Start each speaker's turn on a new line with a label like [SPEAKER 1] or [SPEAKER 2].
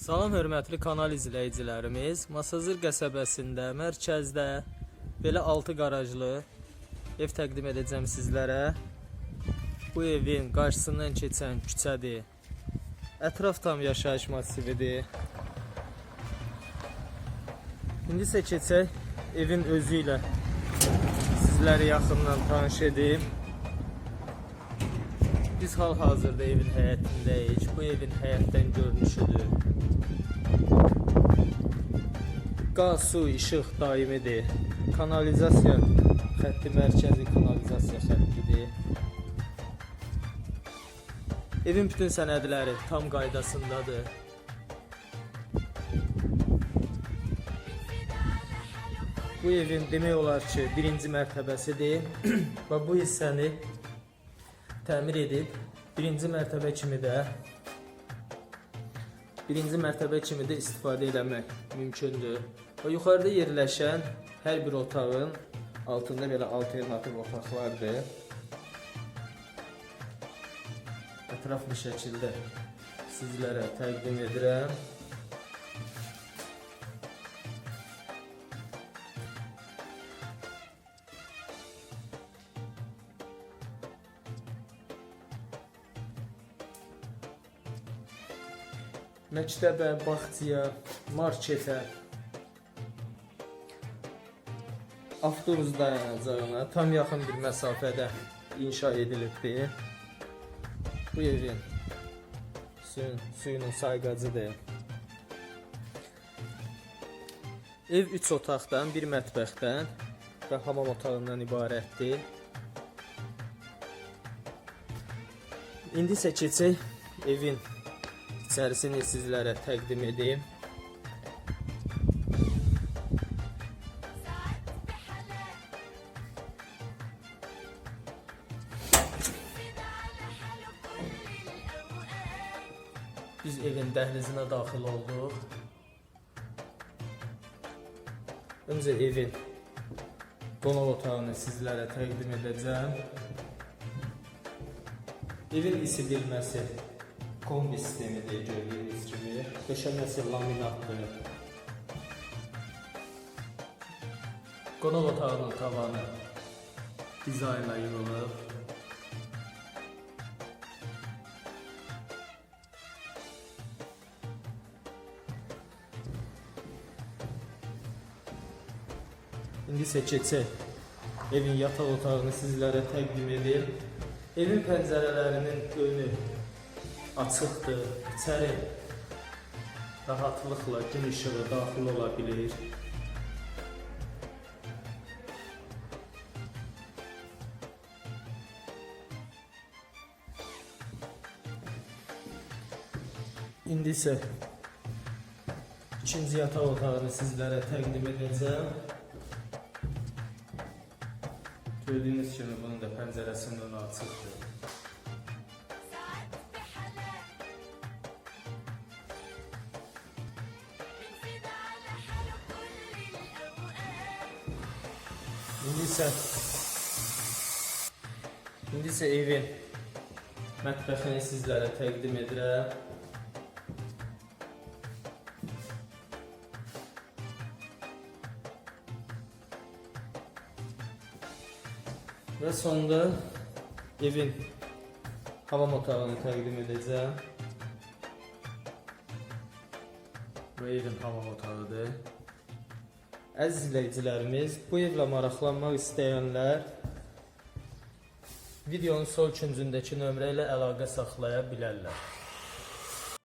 [SPEAKER 1] Salam hörmətli kanal izləyicilərimiz. Masazır qəsəbəsində, mərkəzdə belə 6 qarajlı ev təqdim edəcəm sizlərə. Bu evin qarşısından keçən küçədir. Ətraf tam yaşayış massividir. İndi isə keçək evin özü ilə sizləri yaxından tanış edim. Biz hal-hazırda evin həyətindəyik. Bu evin həyətdən görünüşüdür. Qaz, su, işıq daimidir. Kanalizasiya xətti mərkəzi kanalizasiya xəttidir. Evin bütün sənədləri tam qaydasındadır. Bu evin demək olar ki, birinci mərtəbəsidir və bu hissəni təmir edib birinci mərtəbə kimi də birinci mərtəbə kimi də istifadə etmək mümkündür. Və yuxarıda yerləşən hər bir otağın altında belə alternativ otaqlardır. Ətraflı şəkildə sizlərə təqdim edirəm. Məktəbə, bağçaya, marketə, avtobus dayanacağına tam yaxın bir məsafədə inşa edilibdir. Bu evin suyun, suyunun sayğacıdır. Ev 3 otaqdan, bir mətbəxdən və hamam otağından ibarətdir. İndi isə keçək evin içərisini sizlərə təqdim edeyim. Biz evin dəhlizinə daxil olduq. Öncə evin qonaq otağını sizlərə təqdim edəcəm. Evin isidilməsi kombi sistemidir gördüyünüz kimi. Döşəməsi laminatdır. Qonaq otağının tavanı dizaynla yığılıb. İndi isə evin yataq otağını sizlərə təqdim edir. Evin pəncərələrinin önü açıqdır. İçəri rahatlıqla gün işığı daxil ola bilir. İndi isə ikinci yataq otağını sizlərə təqdim edəcəm. Gördüyünüz kimi bunun da pəncərəsinin önü açıqdır. İndi isə evin mətbəxini sizlərə təqdim edirəm. Və sonda evin hamam otağını təqdim edəcəm. Bu evin hamam otağıdır. Əziz izləyicilərimiz, bu evlə maraqlanmaq istəyənlər videonun sol küncündəki nömrə ilə əlaqə saxlaya bilərlər.